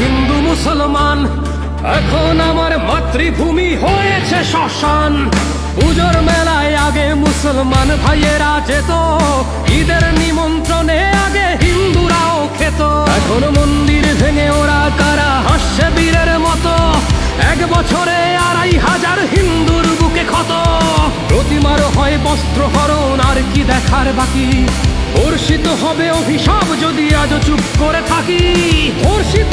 হিন্দু মুসলমান, এখন আমার মাতৃভূমি হয়েছে শ্মশান। পুজোর মেলায় আগে মুসলমান ভাইয়েরা যেত, ঈদের নিমন্ত্রণে আগে হিন্দুরাও খেত। এখন মন্দির ভেঙে ওরা কারা হাস্যে বীরের মতো, এক বছরে আড়াই হাজার হিন্দুর বুকে ক্ষত। প্রতিমার হয় বস্ত্র হরণ, আর কি দেখার বাকি? বর্ষিত হবে অভিশাপ যদি আজ চুপ করে থাকি। বর্ষিত